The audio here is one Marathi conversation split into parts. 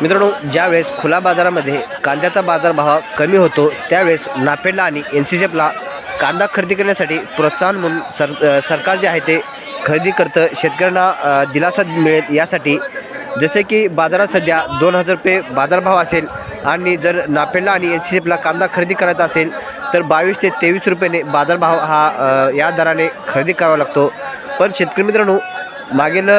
मित्रांनो ज्यावेळेस खुला बाजारामध्ये कांद्याचा बाजारभाव कमी होतो त्यावेळेस नाफेडला आणि एन सी एफला कांदा खरेदी करण्यासाठी प्रोत्साहन म्हणून सर सरकार जे आहे ते खरेदी करतं. शेतकऱ्यांना दिलासा मिळेल यासाठी. जसे की बाजारात सध्या दोन हजार रुपये बाजारभाव असेल आणि जर नाफेडला आणि एन सी एफला कांदा खरेदी करायचा असेल तर बावीस ते तेवीस रुपयाने बाजारभाव हा या दराने खरेदी करावा लागतो. पण शेतकरी मित्रांनो मागील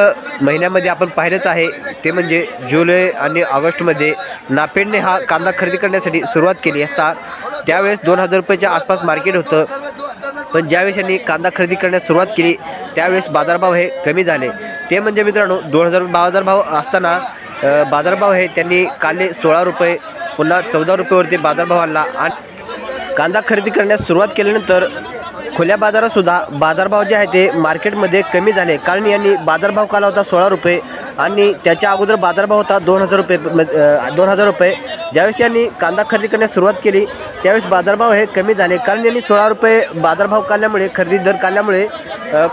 महिन्यामध्ये आपण पाहिलंच आहे ते म्हणजे जुलै आणि ऑगस्टमध्ये नाफेडने हा कांदा खरेदी करण्यासाठी सुरुवात केली असता त्यावेळेस दोन हजार रुपयाच्या आसपास मार्केट होतं. पण ज्यावेळेस यांनी कांदा खरेदी करण्यास सुरुवात केली त्यावेळेस बाजारभाव हे कमी झाले. ते म्हणजे मित्रांनो दोन हजार बाजारभाव असताना बाजारभाव हे त्यांनी काले सोळा रुपये पुन्हा चौदा रुपयेवरती बाजारभाव आणला. आणि कांदा खरेदी करण्यास सुरुवात केल्यानंतर खुल्या बाजारात सुद्धा बाजारभाव जे आहे ते मार्केटमध्ये कमी झाले. कारण यांनी बाजारभाव काला होता सोळा रुपये आणि त्याच्या अगोदर बाजारभाव होता दोन हजार रुपये दोन हजार रुपये. ज्यावेळेस यांनी कांदा खरेदी करण्यास सुरुवात केली त्यावेळेस बाजारभाव हे कमी झाले. कारण यांनी सोळा रुपये बाजारभाव काढल्यामुळे खरेदी दर काढल्यामुळे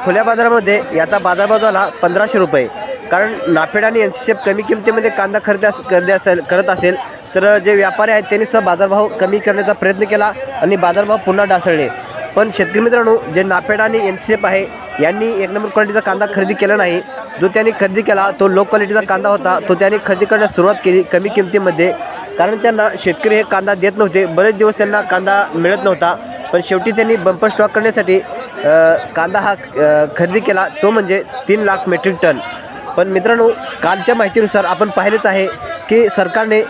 खुल्या बाजारामध्ये याचा बाजारभाव झाला पंधराशे रुपये. कारण नाफेड आणि एन सी एफ कमी किमतीमध्ये कांदा खरेदी खरेदी असेल करत असेल तर जे व्यापारी आहेत त्यांनी सुद्धा बाजारभाव कमी करण्याचा प्रयत्न केला आणि बाजारभाव पुन्हा ढासळले. पण शेतकरी मित्रांनो जे नाफेड आणि एन सी एफ आहे यांनी एक नंबर क्वालिटीचा कांदा खरेदी केला नाही. जो त्यांनी खरेदी केला तो लो क्वालिटीचा कांदा होता तो त्यांनी खरेदी करण्यास सुरुवात केली कमी किमतीमध्ये. कारण त्यांना शेतकरी हे कांदा देत नव्हते. बरेच दिवस त्यांना कांदा मिळत नव्हता. पण शेवटी त्यांनी बंपर स्टॉक करण्यासाठी कांदा हा खरेदी केला. तो म्हणजे तीन लाख मेट्रिक टन पण मित्रांनो कालच्या माहितीनुसार आपण पाहिलेच आहे की सरकारने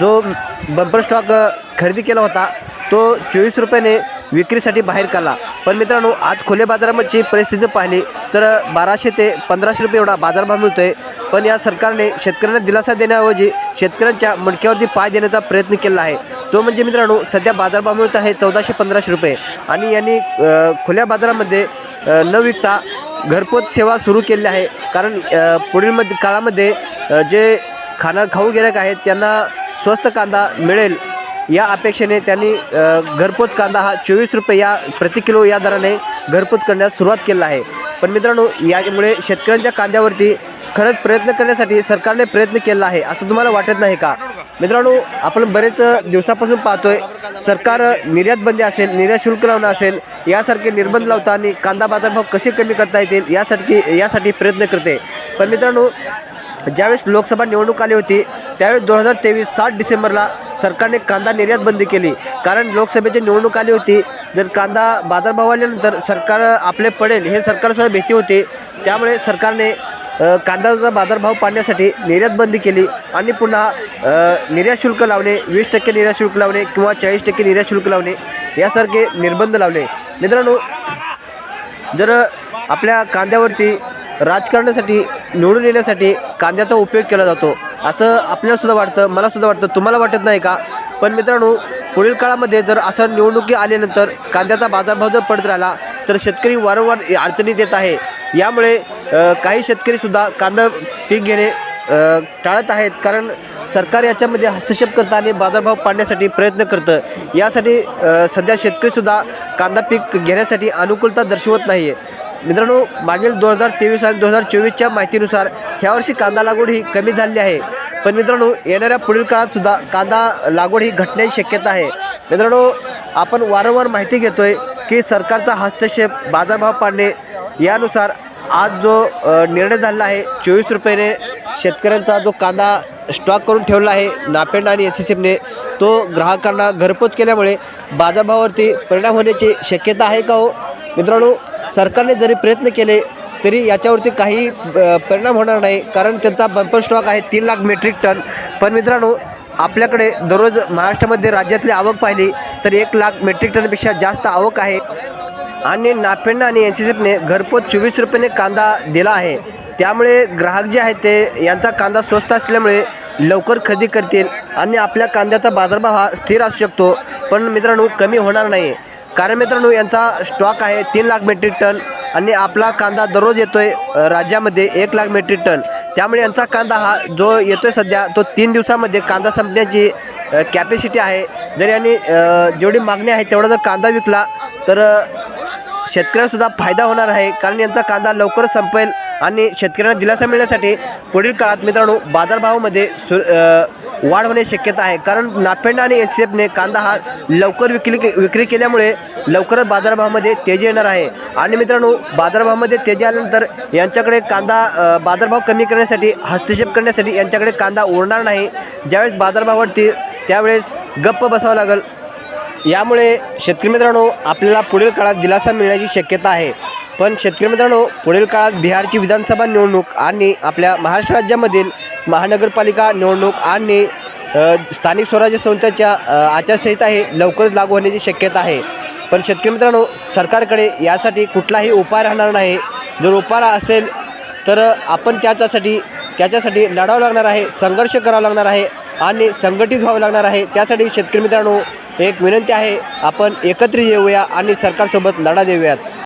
जो बंपर स्टॉक खरेदी केला होता तो चोवीस रुपयाने विक्रीसाठी बाहेर काढला. पण मित्रांनो आज खुल्या बाजारामध्ये परिस्थिती पाहिली तर बाराशे ते पंधराशे रुपये एवढा बाजारभाव मिळतोय. पण या सरकारने शेतकऱ्यांना दिलासा देण्याऐवजी शेतकऱ्यांच्या मणक्यावरती पाय देण्याचा प्रयत्न केला आहे. तो म्हणजे मित्रांनो सध्या बाजारभाव मिळत आहे चौदाशे पंधराशे रुपये. आणि यांनी खुल्या बाजारामध्ये न विकता घरपोच सेवा सुरू केली आहे. कारण पुढील मध काळामध्ये जे खाणार खाऊ गिरायक आहेत त्यांना स्वस्त कांदा मिळेल या अपेक्षेने त्यांनी घरपोच कांदा हा चोवीस रुपये या प्रति किलो या दराने घरपोच करण्यास सुरुवात केला आहे. पण मित्रांनो यामुळे शेतकऱ्यांच्या कांद्यावरती खरंच प्रयत्न करण्यासाठी सरकारने प्रयत्न केला आहे असं तुम्हाला वाटत नाही का? मित्रांनो आपण बरेच दिवसापासून पाहतोय सरकार निर्यात बंदी असेल निर्यात शुल्क लावणं असेल यासारखे निर्बंध लावता आणि कांदा बाजारभाव कसे कमी करता येतील यासाठी यासाठी प्रयत्न करते. पण मित्रांनो ज्यावेळेस लोकसभा निवडणूक आली होती त्यावेळेस दोन हजार तेवीस सात डिसेंबरला सरकारने कांदा निर्यात बंदी केली. कारण लोकसभेची निवडणूक आली होती. जर कांदा बाजारभाव आल्यानंतर सरकार आपले पडेल हे सरकारसह भीती होती. त्यामुळे सरकारने कांद्याचा बाजारभाव पाडण्यासाठी निर्यात बंदी केली आणि पुन्हा निर्यात शुल्क लावणे वीस टक्के निर्यात शुल्क लावणे किंवा चाळीस टक्के निर्यात शुल्क लावणे यासारखे निर्बंध लावले. मित्रांनो जर आपल्या कांद्यावरती राजकारणासाठी निवडून येण्यासाठी कांद्याचा उपयोग केला जातो असं आपल्याला सुद्धा वाटतं मला सुद्धा वाटतं तुम्हाला वाटत नाही का? पण मित्रांनो पुढील काळामध्ये जर असं निवडणुकी आल्यानंतर कांद्याचा बाजारभाव जर पडत राहिला तर शेतकरी वारंवार अडचणीत येत आहे. यामुळे काही शेतकरीसुद्धा कांदा पीक घेणे टाळत आहेत. कारण सरकार याच्यामध्ये हस्तक्षेप करतं आणि बाजारभाव पाडण्यासाठी प्रयत्न करतं. यासाठी सध्या शेतकरीसुद्धा कांदा पीक घेण्यासाठी अनुकूलता दर्शवत नाही आहे मित्रांनो मागील दोन हजार तेवीस आणि दोन हजार चोवीसच्या माहितीनुसार ह्यावर्षी कांदा लागवड ही कमी झाली आहे. पण मित्रांनो येणाऱ्या पुढील काळात सुद्धा कांदा लागवड ही घटण्याची शक्यता आहे. मित्रांनो आपण वारंवार माहिती घेतोय की सरकारचा हस्तक्षेप बाजारभाव पाडणे यानुसार आज जो निर्णय झालेला आहे चोवीस रुपयाने शेतकऱ्यांचा जो कांदा स्टॉक करून ठेवला आहे नापेंड आणि एस सी एफने तो ग्राहकांना घरपोच केल्यामुळे बाजारभावावरती परिणाम होण्याची शक्यता आहे का हो? मित्रांनो सरकारने जरी प्रयत्न केले तरी याच्यावरती काही परिणाम होणार नाही. कारण त्यांचा बंपर स्टॉक आहे तीन लाख मेट्रिक टन पण मित्रांनो आपल्याकडे दररोज महाराष्ट्रामध्ये राज्यातली आवक पाहिली तर एक लाख मेट्रिक टनपेक्षा जास्त आवक आहे. आणि नाफेडनं आणि एन सी एफने घरपोच चोवीस रुपयाने कांदा दिला आहे. त्यामुळे ग्राहक जे आहेत ते यांचा कांदा स्वस्त असल्यामुळे लवकर खरेदी करतील. आणि आपल्या कांद्याचा बाजारभाव हा स्थिर असू शकतो. पण मित्रांनो कमी होणार नाही. कारण मित्रांनो यांचा स्टॉक आहे तीन लाख मेट्रिक टन आणि आपला कांदा दररोज येतोय राज्यामध्ये एक लाख मेट्रिक टन त्यामुळे यांचा कांदा हा जो येतोय सध्या तो तीन दिवसामध्ये कांदा संपण्याची कॅपॅसिटी आहे. जर यांनी जेवढी मागणी आहे तेवढा जर कांदा विकला तर शेतकऱ्यांसुद्धा फायदा होणार आहे. कारण यांचा कांदा लवकरच संपेल आणि शेतकऱ्यांना दिलासा मिळण्यासाठी पुढील काळात मित्रांनो बाजारभावामध्ये सु वाढ होण्याची शक्यता आहे. कारण नाफेंडा आणि एच सी एफने कांदा हा लवकर विक्री के- विक्री केल्यामुळे लवकरच बाजारभावामध्ये तेजी येणार आहे. आणि मित्रांनो बाजारभावामध्ये तेजी आल्यानंतर यांच्याकडे कांदा बाजारभाव कमी करण्यासाठी हस्तक्षेप करण्यासाठी यांच्याकडे कांदा उरणार नाही. ज्यावेळेस बाजारभाव वाढतील त्यावेळेस गप्प बसावं लागेल. यामुळे शेतकरी मित्रांनो आपल्याला पुढील काळात दिलासा मिळण्याची शक्यता आहे. पण शेतकरी मित्रांनो पुढील काळात बिहारची विधानसभा निवडणूक आणि आपल्या महाराष्ट्र राज्यामधील महानगरपालिका निवडणूक आणि स्थानिक स्वराज्य संस्थांच्या आचारसंहिता ही लवकरच लागू होण्याची शक्यता आहे. पण शेतकरी मित्रांनो सरकारकडे यासाठी कुठलाही उपाय राहणार नाही. जर उपाय असेल तर आपण त्याच्यासाठी त्याच्यासाठी लढावं लागणार आहे संघर्ष करावा लागणार आहे आणि संघटित व्हावं लागणार आहे. त्यासाठी शेतकरी मित्रांनो एक विनंती आहे आपण एकत्र येऊया आणि सरकारसोबत लढा देऊयात.